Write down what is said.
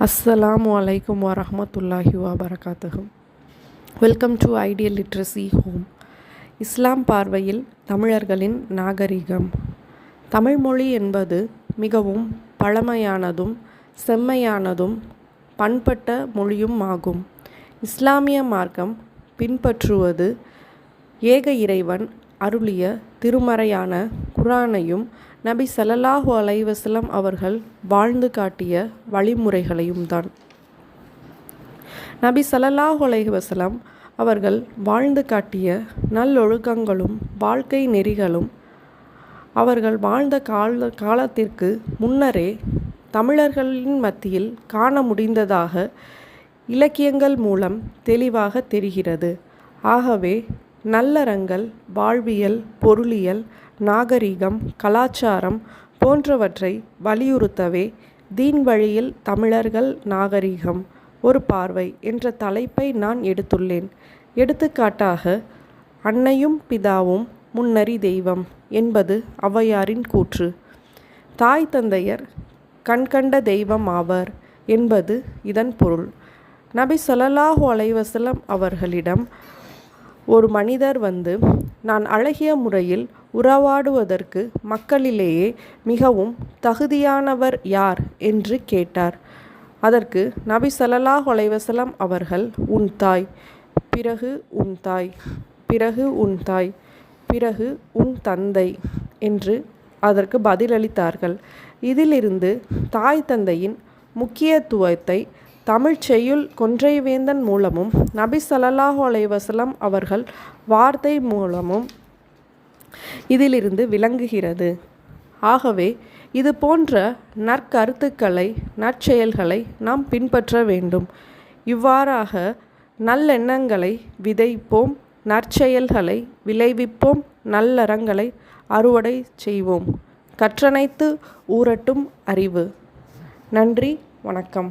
அஸ்ஸலாமு வலைக்கம் வரமத்துல்லாஹி வரகாத்தகம் welcome to ideal literacy home இஸ்லாம் பார்வையில் தமிழர்களின் நாகரிகம். தமிழ்மொழி என்பது மிகவும் பழமையானதும் செம்மையானதும் பண்பட்ட மொழியும் ஆகும். இஸ்லாமிய மார்க்கம் பின்பற்றுவது ஏக இறைவன் அருளிய திருமறையான குரானையும் நபி ஸல்லல்லாஹு அலைவசலம் அவர்கள் வாழ்ந்து காட்டிய வழிமுறைகளையும் தான். நபி சலல்லாஹு அலைவசலம் அவர்கள் வாழ்ந்து காட்டிய நல்லொழுக்கங்களும் வாழ்க்கை நெறிகளும் அவர்கள் வாழ்ந்த கால காலத்திற்கு முன்னரே தமிழர்களின் மத்தியில் காண முடிந்ததாக இலக்கியங்கள் மூலம் தெளிவாக தெரிகிறது. ஆகவே நல்லறங்கள் வாழ்வியல் பொருளியல் நாகரிகம் கலாச்சாரம் போன்றவற்றை வலியுறுத்தவே தீன் வழியில் தமிழர்கள் நாகரிகம் ஒரு பார்வை என்ற தலைப்பை நான் எடுத்துள்ளேன். எடுத்துக்காட்டாக அன்னையும் பிதாவும் முன்னறி தெய்வம் என்பது ஔவையாரின் கூற்று. தாய் தந்தையர் கண்கண்ட தெய்வம் ஆவர் என்பது இதன் பொருள். நபி ஸல்லல்லாஹு அலைவசலம் அவர்களிடம் ஒரு மனிதர் வந்து நான் அழகிய முறையில் உறவாடுவதற்கு மக்களிலேயே மிகவும் தகுதியானவர் யார்? என்று கேட்டார். அதற்கு நபி ஸல்லல்லாஹு அலைஹி அவர்கள் உன் தாய் பிறகு உன் தாய் பிறகு உன் தாய் பிறகு உன் தந்தை என்று அதற்கு பதிலளித்தார்கள். இதிலிருந்து தாய் தந்தையின் முக்கியத்துவத்தை தமிழ் செய்யுள் கொன்றைவேந்தன் மூலமும் நபி ஸல்லல்லாஹு அலைவசலம் அவர்கள் வார்த்தை மூலமும் இதிலிருந்து விளங்குகிறது. ஆகவே இது போன்ற நற்கருத்துக்களை நற்செயல்களை நாம் பின்பற்ற வேண்டும். இவ்வாறாக நல்லெண்ணங்களை விதைப்போம் நற்செயல்களை விளைவிப்போம் நல்லறங்களை அறுவடை செய்வோம். கற்றனைத்து ஊரட்டும் அறிவு. நன்றி வணக்கம்.